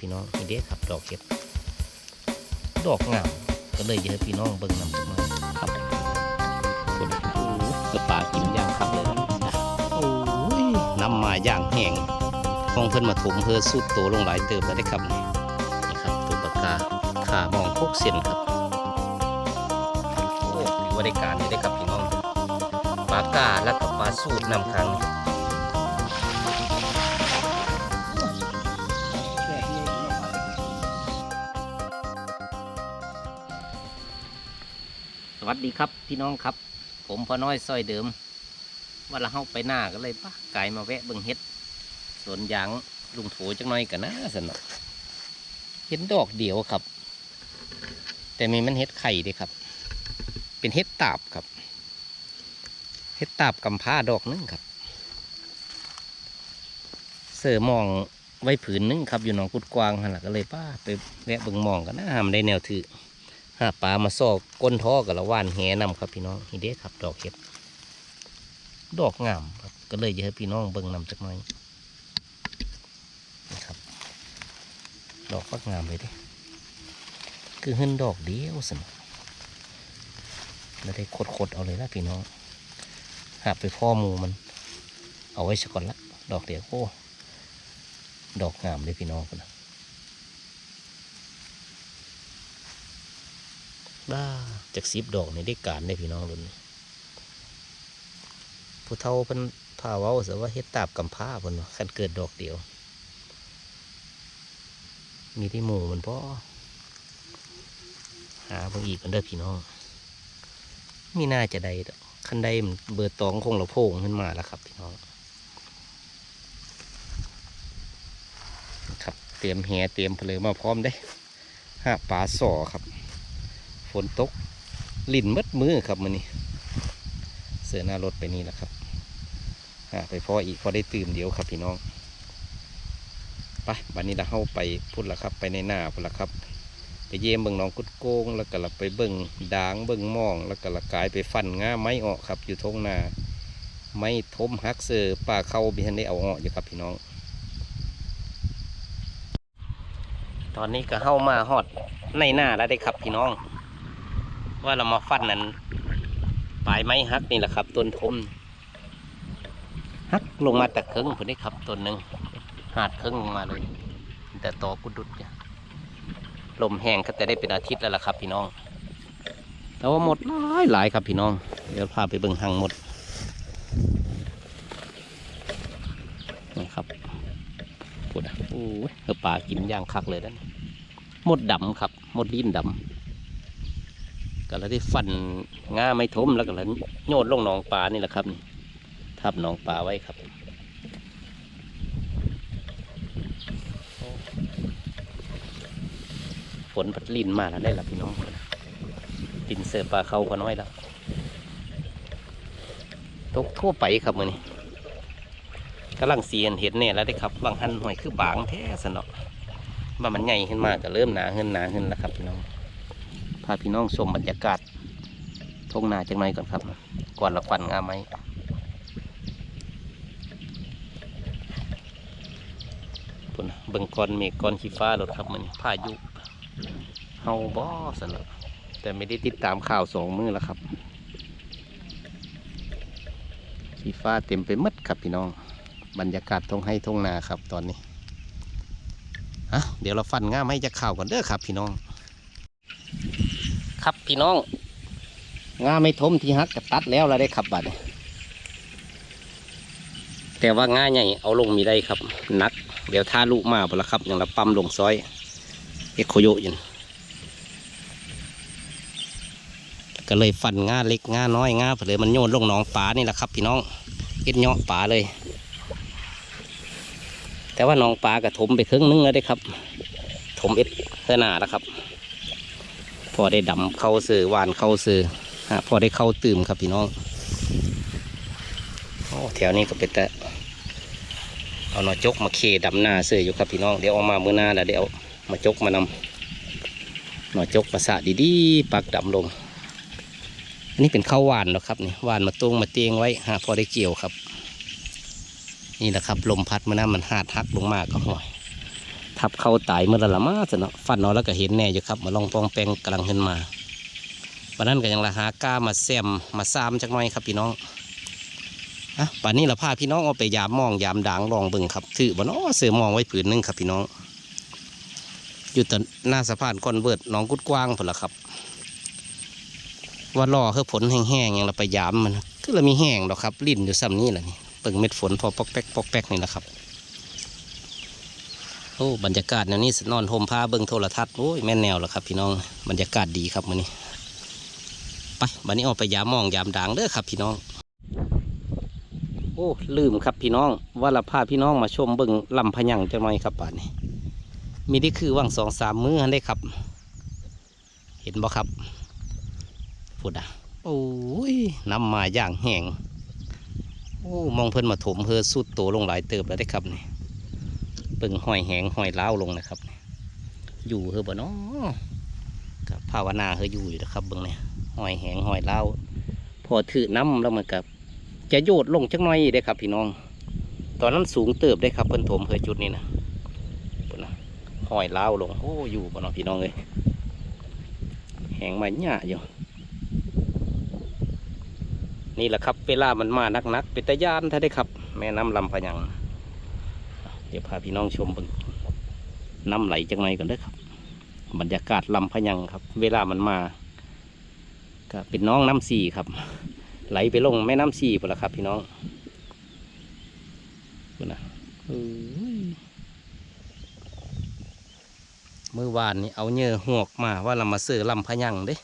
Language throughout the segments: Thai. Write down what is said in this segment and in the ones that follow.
พี่น้องนี่เด็ครับดอกเห็ด ดอกงามก็เลยเยอะพี่น้องเบิ่งนำจัน่อยครับคุณโอ้โหกระปลากินย่างครับเลยนะโอ้ยน้ำมาย่างแห้งห้องเพิ่นมาถมเพื่อสุดโตลงหลายเติมแล้วได้ครับนี่นี่ครับตัวปากกาขามองพกเส้นครับโอ้ยถือว่าได้การนี่ได้ครับพี่น้องปากกาแล้วก็ปลาสูตรนำครั้ง วัสดีครับพี่น้องครับ ผมพ่อน้อยซอยเดิม ว่าเราเข้าไปหน้าก็เลยปะไก่มาแวะเบิ่งเฮ็ดสวนยางลุงโถจังน้อยกันนะสนอกเห็นดอกเดียวครับ แต่มีมันเฮ็ดไข่ด้วยครับ เป็นเฮ็ดตาบครับเฮ็ดตาบกำผ้าดอกหนึงครับ เสือมองไว้ผืนหนึงครับอยู่หนองกุดกวางหั่นล่ะก็เลยป้าไปแวะเบิ่งมองกันนะหามนได้แนวถือ หาปลามาซอกก้นท่อกับละว่านแหนำครับพี่น้องนี่เด้ครับ ดอกเห็ด ดอกงามครับก็เลยอยากให้พี่น้องเบิ่งนำจักหน่อยนะครับ ดอกฟักงามเลยเด้คือขึ้นดอกเดียวสินแล้วได้ขดๆเอาเลยละพี่น้องหาไปพ่อมูมัน เอาไว้สักก่อนละดอกเดียวโอ้ดอกงามเลยพี่น้องคนนะ บ้าจากสิบดอกในได้การได้พี่น้องรุ่นนี้ผู้เฒ่าเพิ่นพาเว้าสว่าเฮ็ดตาบกำพร้าเพิ่นว่าคันเกิดดอกเดียว มีที่หมู่มันพ่อหาเบางอีกมันเด้อพี่น้องมีน่าจะได้คันใดมันเบิดตองคงละโพงขึ้นมาแล้วครับพี่น้องครับเตรียมแหเตรียมเพลอมาพร้อมได้ห้าปลาสอครับ ฝนตกลิ่นมัดมือครับมันนี่เสือหน้ารถไปนี่แหละครับหาไปพออีกพอได้ตื่มเดี๋ยวครับพี่น้องไปบันนี้เราเข้าไปพุ่นละครับไปในหน้าพุ่นละครับ ไปเยี่ยมเบิ่งน้องกุดโกง แล้วก็ลไปเบิ่งด่างเบิ่งมอง แล้วก็ละกายไปฟันง่าไม้ออกครับ อยู่ทงนาไม้ทมฮักเสือป่าเข้าบิทันได้เอาออกอยู่ครับพี่น้อง ตอนนี้ก็เข้ามาฮอดในหน้าแล้วได้ครับพี่น้อง ว่าเรามาฟันนั้นปลายไม้ฮักนี่แหละครับต้นทมฮักลงมาแต่ครึ่งผมได้ครับต้นหนึ่งหาดครึ่งลงมาเลย แต่ตอกุดดุดเนี่ยลมแห้งก็จะได้เป็นอาทิตย์แล้วล่ะครับพี่น้อง แต่ว่าหมดหลายหลายครับพี่น้อง เดี๋ยวพาไปเบิ่งหางหมดนะครับพูดอะโอ้ยเออปลากินย่างคักเลยนั่นหมดดำครับ หมดลิ้นดำ ก็เลยได้ฟันง่าไม่ทมแล้วก็เลยโยนลงหนองปลานี่แหละครับทับหนองปลาไว้ครับฝนพัดลินมาแล้วได้ละพี่น้องกินเสือปลาเขาพอน้อยแล้วตกทั่วไปครับมือนี้กำลังเสียนเห็ดเนี่ยแล้วได้ครับบางหันหอยคือบางแท้สนอว่ามันใหญ่ขึ้นมากก็เริ่มหนาขึ้นหนาขึ้นแล้วครับพี่น้อง พาพี่น้องชมบรรยากาศทงนาจังไรก่อนครับ ก่อนเราฟันงาไหมปุ่นเบิ่งก้อนเมฆก้อนขี้ฟ้ารถครับมันพายุเฮาบ่สนอแต่ไม่ได้ติดตามข่าวสองมือแล้วครับขี้ฟ้าเต็มไปมดครับพี่น้อง บรรยากาศทงให้ทงนาครับตอนนี้ฮะเดี๋ยวเราฟันง่ามให้จะข่าวก่อนเด้อครับพี่น้อง ครับพี่น้องงาไม่ทมที่ฮักก็ตัดแล้วเราได้ขับบัดนี้แต่ว่างาใหญ่เอาลงมีได้ครับหนัก เดี๋ยวท่าลูกมาพอละครับอย่างเราปั๊มลงซอยเอ็กโคโยอยินก็เลยฟันงาเล็กงาน้อยงาเผลอมันโยนลงหนองปลานี่แหละครับ พี่น้องเอ็ดเนาะปลาเลย แต่ว่าหนองปลาก็ถมไปครึ่งนึงแล้วได้ครับ ถมเอ็ดเท่าหนาแล้วครับ พอได้ดำเข้าสื่อหวานเข้าสื่อฮะพอได้เข้าตื่มครับพี่น้องโอ้แถวนี้ก็เป็นแต่เอาหน่อจกมาเคดำหน้าสื่ออยู่ครับพี่น้องเดี๋ยวเออกมาเมื่อหน้าแล้วเดี๋ยวมาจกมานำหน่อจกมาสะดีๆปักดำลงอันนี้เป็นข้าวหวานแล้วครับนี่หวานมาตุ้งมาเตียงไว้ฮะพอได้เกี่ยวครับ นี่แหละครับลมพัดมาน้ามันหาดฮักลงมาก็ห่อย ทับเข้าตายเมื่อละละมาสเนาะฟันเนาะแล้วก็เห็นแน่อยู่ครับ มาลองปองแปงกำลังขึ้นมาวันนั้นก็ยังละหากล้ามาแซมมาซ้ำจักหน่อยครับพี่น้องอะป่านนี้เราพาพี่น้องเอาไปยามมองยามด่างลองเบิ่งครับถือบ่เนาะเสือมองไว้ผืนหนึงครับพี่น้อง อยู่แต่หน้าสะพานคอนเวิร์ตน้องกุดกว้างพุ่นละครับ ว่ารอเพื่อฝนแห้งๆอย่างเราไปยามมันคือเรามีแห้งดอกครับ ลิ่นอยู่ซ้ำนี่แหละนี่เปิงเม็ดฝนพอปอกแป๊กปอกแป๊กนี่แหละครับ โอ้บรรยากาศแนวนี้นอนโฮมผ้าเบิ่งโทรทัศน์โอ้ยแม่นแนวแล้วครับ พี่น้องบรรยากาศดีครับมื้อนี้ไปบัดนี้ออกไปยามมองยามด่างเด้อครับ พี่น้อง โอ้ลืมครับพี่น้อง ว่าเราพาพี่น้องมาชมเบิ่งลำพยังจังหน่ครับป่านนี้ มีได้คือว่างสองสามมื้อได้ครับ เห็นบ่ครับพูดอะโอ้ยน้ำมาอย่างแห้งโอ้มองเพิ่นมาถมเพื่อสุดโตลงหลายเติบแล้วได้ครับนี่ เบิ่งหอยแหงหอยเล้าลงนะครับ อยู่เฮอบ่เนาะกับภาวนาเฮออยู่อยู่นะครับเบิ่งเนี่ยหอยแหงหอยเล้าพอถือน้ำแล้วมันกับจะโยดลงจักหน่อยได้ครับ พี่น้อง ตอนนั้นสูงเติบได้ครับเพิ่นถมเฮอจุดนี้นะพุ่นนะหอยเล้าลงโอ้อยู่บ่เนาะพี่น้องเลยแหงมาหยาอยู่นี่แหละครับ เวลามันมานักๆเป็นตะยานถ้าได้ครับ แม่น้ำลำพะยัง ดี๋ยวพาพี่น้องชมบิ่งน้ำไหลจังไงก่อนเด้อครับ บรรยากาศลำพยังครับ เวลามันมาก็เป็นน้องน้ำสีครับ ไหลไปลงแม่น้ำสีพุ่นละครับ พี่น้องนะเมื่อวานนี้เอาเนื้อหวกมาว่าเรามาเสือลำพยังเด้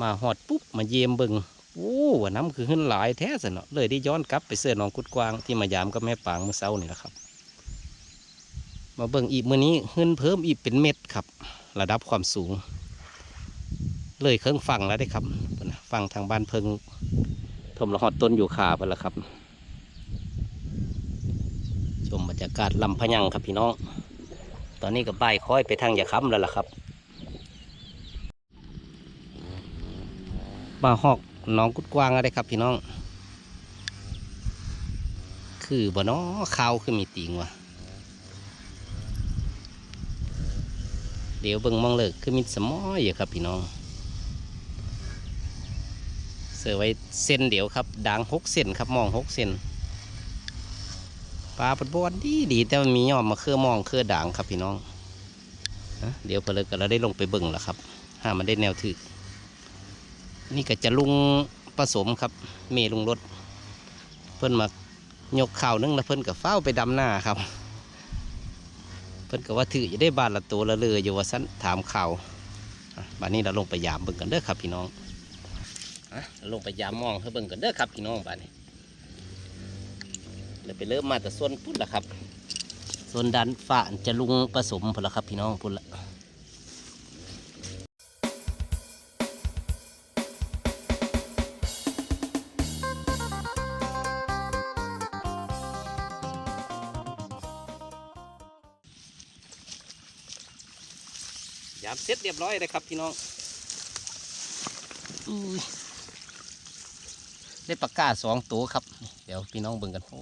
มาหอดปุ๊บมาเยี่ยมบิงโอ้วน้ำคือขึ้นหลายแท้สนเนาะเลยได้ย้อนกลับไปเสือหนองกุดกวางที่มายามกับแม่ปางเมื่อเช้านี่แหละครับ มาเบิ่งอีกมื่อนี้ขึ้นเพิ่มอีกเป็นเม็ดครับ ระดับความสูง เลยเครื่องฟังแล้วได้ครับฟังทางบ้านเพิงทมละหอดต้นอยู่ขาไปแล้วครับ ชมบรรยากาศลำพยังครับพี่น้อง ตอนนี้ก็บ่ายค้อยไปทางยาค้ำแล้วล่ะครับมาหอกน้องกุดกวางอะไรครับพี่น้อง คือบ่น้อข้าวคือมีติงวะ เดี๋ยวเบิ่งมองเลิกคือมีสมอยอยู่ครับพี่น้องเสือไว้เส้นเดียวครับด่างหกเส้นครับมองหกเส้นปลาปัดบอนดีดีแต่มันมียอมมาเครือมองเครือด่างครับพี่น้องเดี๋ยวเพลิกก็เราได้ลงไปเบิ่งแล้วครับถ้ามันได้แนวถือนี่ก็จะลุงผสมครับเมลุงรถเพิ่นมายกข่าวนึงแล้วเพิ่นก็เฝ้าไปดำหน้าครับ เพิ่นก็ว่าถือจะได้บานละตัวละเลยอยู่ว่าสั้นถามข่าวบ้านี้เราลงไปยามเบิ่งกันเด้อครับพี่น้องอะลงไปยามมองให้เบิ่งกันเด้อครับพี่น้องบานนี้เราไปเริ่มมาแต่ส่วนพุ่นละครับ ส่วนดันฝ่าจะลุงผสมพุ่นละครับพี่น้องพุ่นละามเสร็จเรียบร้อยเลยครับพี่น้องอได้ปากกาสองตัวครับ เดี๋ยวพี่น้องเบิ่งกันโอ้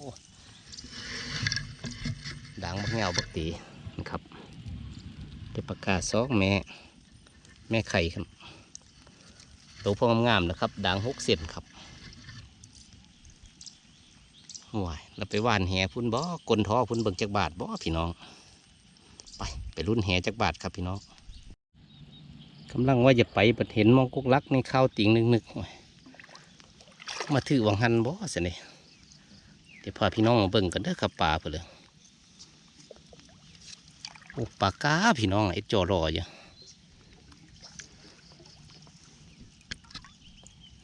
ด่างบักเงาบักตีนะครับได้ปากกาสองแม่ แม่ไข่ครับตัวพองงามนะครับด่างหกเซนครับว้ายเราไปว่านแหพุ่นบ่กลนท้อพุ่นเบิ่งจักบาทบ่พี่น้อง ไปไปรุ่นแหจักบาทครับพี่น้อง กำลังว่าจะไปประเห็นมองกุกลักในข้าวติ่งนึกนึกๆมาถือวังหันบ่สิเนี่ยเดี๋ยวพาพี่น้องมาเบิ่งกันเด้อครับป่าเพื่อเลยโอ้ปลากาพี่น้องไอ้จอรออยู่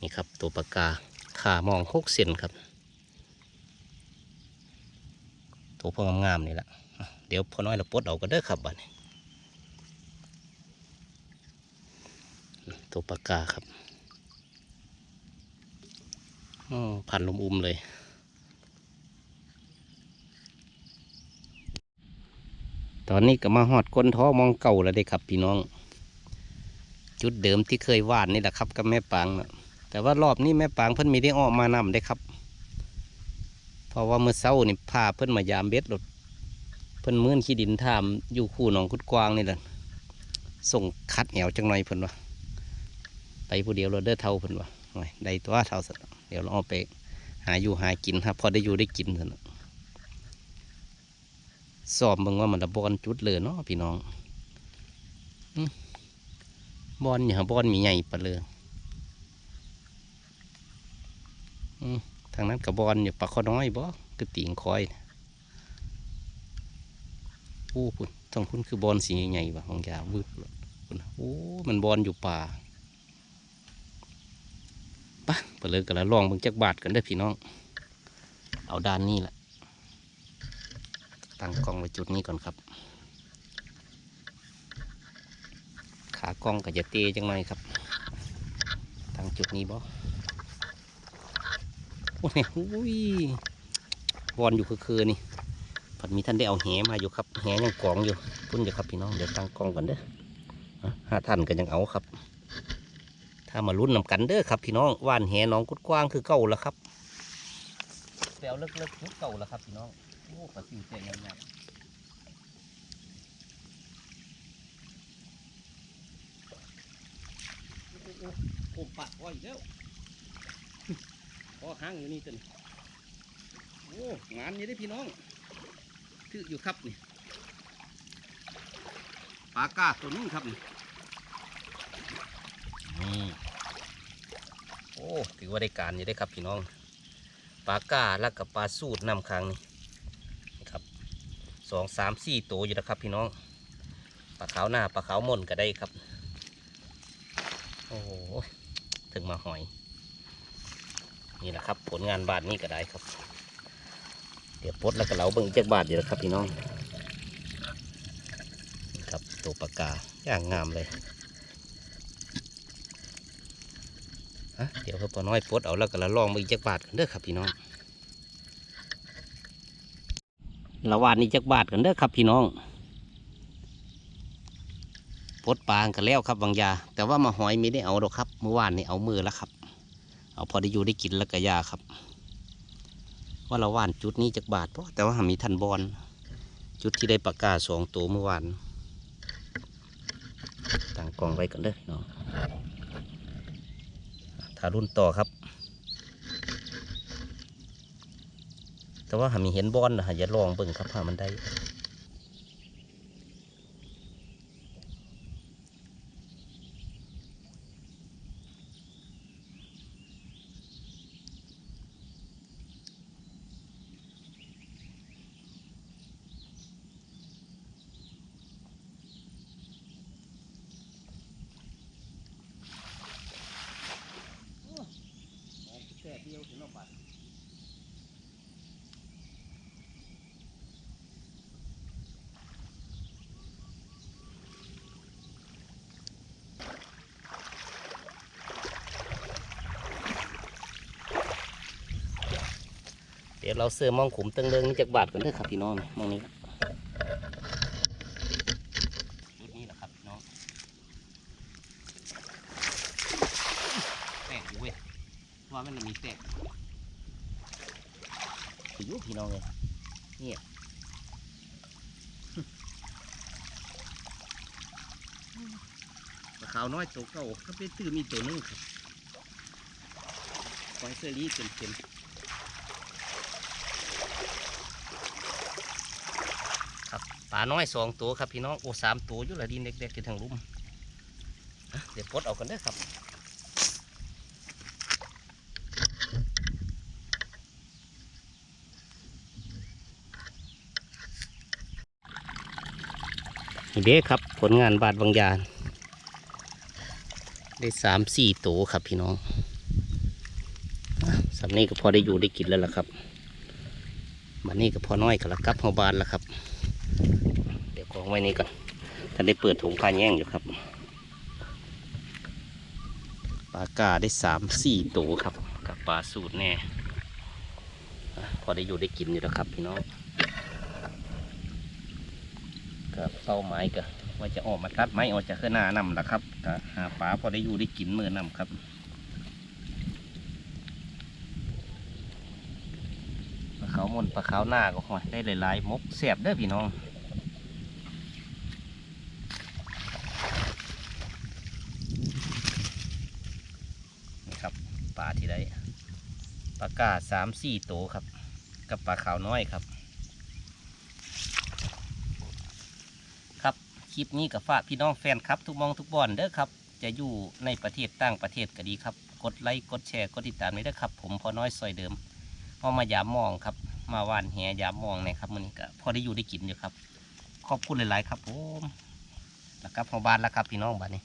นี่ครับตัวปลากาขามองหกเซนครับ ตัวพองงามๆนี่แหละเดี๋ยวพอน้อยเราปลดเอากันเด้อครับบัดนี้ ตัวปากกาครับออพันลมอุ้มเลย ตอนนี้ก็มาหอดก้นท้อมองเก่าแล้วเด้ครับ พี่น้อง จุดเดิมที่เคยวานนี่แหละครับกับแม่ปางนะแต่ว่ารอบนี้แม่ปางเพิ่นมีได้ออกมานำได้ครับ เพราะว่าเมื่อเช้านี่พาเพิ่นมายามเบ็ดรถเพิ่นมื่นขี้ดินทามอยู่คู่หนองกุดกวางนี่แหละส่งคัดแอวจังหน่อยเพิ่นว่า ไปผู้เดียวเราเด้อเท่าเพิ่นว่าได้ตัวเท่าสันเดี๋ยวเราเอาไปหาอยู่หากินครับพอได้อยู่ได้กินสันสอบเบิ่งว่ามันระบอนจุดเลยเนาะพี่น้องอืมบอนอย่าบอนมีใหญ่ปะเลยอืมทางนั้นกับบอนอยู่ปลาข้อน้อยบ่คือติ่งคอยโอ้พุ่นทางพุ่นคือบอลสีใหญ่ๆว่ะของยาวืบพุ่นโอ้มันบอลอยู่ป่า ปะไปเลยกันแล้วลองเบิ่งจักบาทกันเด้พี่น้อง เอาด้านนี้แหละ ตั้งกล้องไว้จุดนี้ก่อนครับ ขากล้องก็จะเตะจังหน่อยครับ ตั้งจุดนี้บ่โอ้ยอุ้ยบอลอยู่คือๆนี่ผัดมีท่านได้เอาแหมาอยู่ครับแหยังกองอยู่พุ่นอยู่ครับพี่น้องเดี๋ยวตั้งกล้องกันเด้อห้าท่านก็ยังเอาครับ ถ้ามาลุ้นนำกันเด้อครับพี่น้องว่านแหน้องกุดกว้างคือเก่าแล้วครับแปลวเลิกๆคือเก่าแล้วครับพี่น้องโอ้ปลาซิวเจ๋งงามๆโอ้ปะไว้แล้วพอห้างอยู่นี่ตึนโอ้งานอยู่ได้พี่น้องถืออยู่ครับนี่ปลากาตัวนึงครับนี่ ถือว่าได้การอยู่ได้ครับพี่น้องปลากาแล้วกับปลาสูตรนำคางนี่นี่ครับสองสามสี่ตัวอยู่นะครับพี่น้องปลาขาวหน้าปลาขาวม่นก็ได้ครับ โอ้โหถึงมาหอย นี่แหละครับ ผลงานบาทนี้ก็ได้ครับ เดี๋ยวปดแล้วก็เหลาเบิ่งอีกจักบาทเดี๋ยวนะครับพี่น้อง ครับตัวปากกาอย่างงามเลย ฮะเดี๋ยวพอน้อยปลดเอาแล้วก็ละลองเบิ่งอีกจักบาทกันเด้อครับพี่น้องละวานนี้จักบาทกันเด้อครับพี่น้องปลดปลากันแล้วครับบางยา แต่ว่ามาหอยไม่ได้เอาหรอกครับเมื่อวานนี่เอามือแล้วครับ เอาพอได้อยู่ได้กินแล้วก็ยาครับ ว่าเราว่านจุดนี้จากบาทเพราะแต่ว่าหามีทันบอลจุดที่ได้ปากกาสองตัวเมื่อวานตั้งกองไว้กันเด้อพี่น้อง ถ้ารุ่นต่อครับ แต่ว่าหามีเห็นบอลนะอย่าลองเบิ่งครับหามันได้แค่เดียวถึงนอกบาทเดี๋ยวเราเสื้อมองขุมตึงเริงนี่จากบาทกันเด้อครับพี่น้องมองนี้จุดนี้แหละครับพี่น้องแตกอยู่เว้ยว่ามันมีแตกอยู่พี่น้องเลยเงียบปลาขาวน้อยตัวเก่าก็ไปตื้อมีตัวนึงครับปล่อยเสื้อลีเต็มๆครับ ปลาน้อยสองตัวครับพี่น้องโอ้สามตัวอยู่ละดินเด็กๆอยู่ทางลุ่มเดี๋ยวปลดเอากันเด้อครับนี่เด้ครับผลงานบาดบางยานได้สามสี่ตัวครับพี่น้องสำนี้ก็พอได้อยู่ได้กินแล้วล่ะครับบันนี้ก็พอน้อยกับละกับเฮาบานแล้วครับ เดี๋ยวกองไว้นี่ก่อนท่านได้เปิดถุงพาแย่งอยู่ครับปลากาได้สามสี่ตัวครับ กับปลาสูตรแน่อะพอได้อยู่ได้กินอยู่แล้วครับพี่น้องกับเป้าหมายก็ว่าจะออกมาตัดไม้ออกจากข้างหน้านำละครับหาปลาพอได้อยู่ได้กินมือนำครับ ขาวมนปลาขาวหน้าก็หอยได้หลายๆมกแสบเด้อพี่น้องนี่ครับปลาที่ได้ปลากาสามสี่โตครับ กับปลาขาวน้อยครับ ครับคลิปนี้กับฝากพี่น้องแฟนครับ ทุกมองทุกบอนเด้อครับ จะอยู่ในประเทศตั้งประเทศก็ดีครับ กดไลค์กดแชร์กดติดตามไว้เด้ครับ ผมพอน้อยซอยเดิม พอมายามมองครับ มาว่านแหยามมองนะครับมันนี้ก็พอได้อยู่ได้กินอยู่ครับ ขอบคุณหลายๆครับผมแล้วครับพอบานแล้วครับพี่น้องบ้านนี้